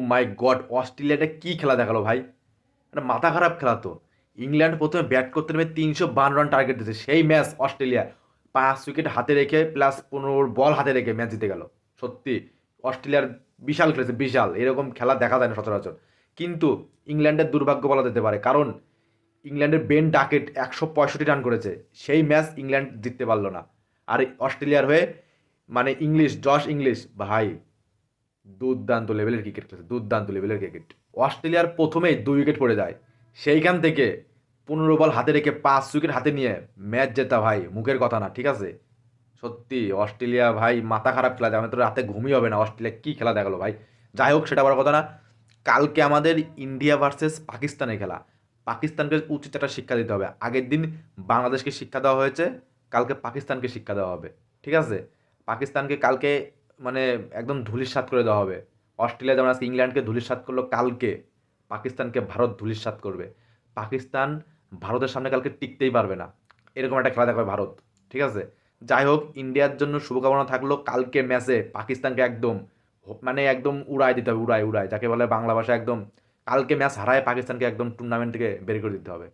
মাই god অস্ট্রেলিয়াটা কী খেলা দেখাল ভাই? এটা মাথা খারাপ খেলা তো। ইংল্যান্ড প্রথমে ব্যাট করতে নেমে তিনশো বান্ন রান টার্গেট দিয়েছে। সেই ম্যাচ অস্ট্রেলিয়া পাঁচ উইকেট হাতে রেখে প্লাস পনেরো বল হাতে রেখে ম্যাচ জিতে গেল। সত্যি, অস্ট্রেলিয়ার বিশাল খেলেছে, বিশাল। এরকম খেলা দেখা যায় না সচরাচর। কিন্তু ইংল্যান্ডের দুর্ভাগ্য বলা যেতে পারে। কারণ ইংল্যান্ডের বেন ডাকেট একশো পঁয়ষট্টি রান করেছে। সেই ম্যাচ ইংল্যান্ড জিততে পারল না। আর অস্ট্রেলিয়ার হয়ে মানে ইংলিশ জশ ইংলিশ ভাই দুর্দান্ত লেভেলের ক্রিকেট খেলেছে, দুর্দান্ত লেভেলের ক্রিকেট অস্ট্রেলিয়ার প্রথমেই দুই উইকেট পড়ে যায়। সেইখান থেকে পনেরো বল হাতে রেখে পাঁচ উইকেট হাতে নিয়ে ম্যাচ জেতা ভাই, মুখের কথা না, ঠিক আছে? সত্যি, অস্ট্রেলিয়া ভাই মাথা খারাপ খেলা যায় আমি তো রাতে ঘুমই হবে না, অস্ট্রেলিয়া কী খেলা দেখাল ভাই? যাই হোক, সেটা বড় কথা না। কালকে আমাদের ইন্ডিয়া ভার্সেস পাকিস্তানের খেলা। পাকিস্তানকে উচিত একটা শিক্ষা দিতে হবে। আগের দিন বাংলাদেশকে শিক্ষা দেওয়া হয়েছে, কালকে পাকিস্তানকে শিক্ষা দেওয়া হবে, ঠিক আছে? পাকিস্তানকে কালকে মানে একদম ধুলিস্বাত করে দেওয়া হবে। অস্ট্রেলিয়া যেমন আজকে ইংল্যান্ডকে ধুলিস্বাত করল, কালকে পাকিস্তানকে ভারত ধুলিস্বাত করবে। পাকিস্তান ভারতের সামনে কালকে টিকতেই পারবে না। এরকম একটা খেলা দেখাবে ভারত, ঠিক আছে? যাই হোক, ইন্ডিয়ার জন্য শুভকামনা থাকল, কালকে ম্যাচে পাকিস্তানকে একদম মানে একদম উড়ায় দিতে হবে উড়ায় উড়ায় যাকে বলে বাংলা ভাষা একদম কালকে ম্যাচ হারায় পাকিস্তানকে একদম টুর্নামেন্ট থেকে বের করে দিতে হবে।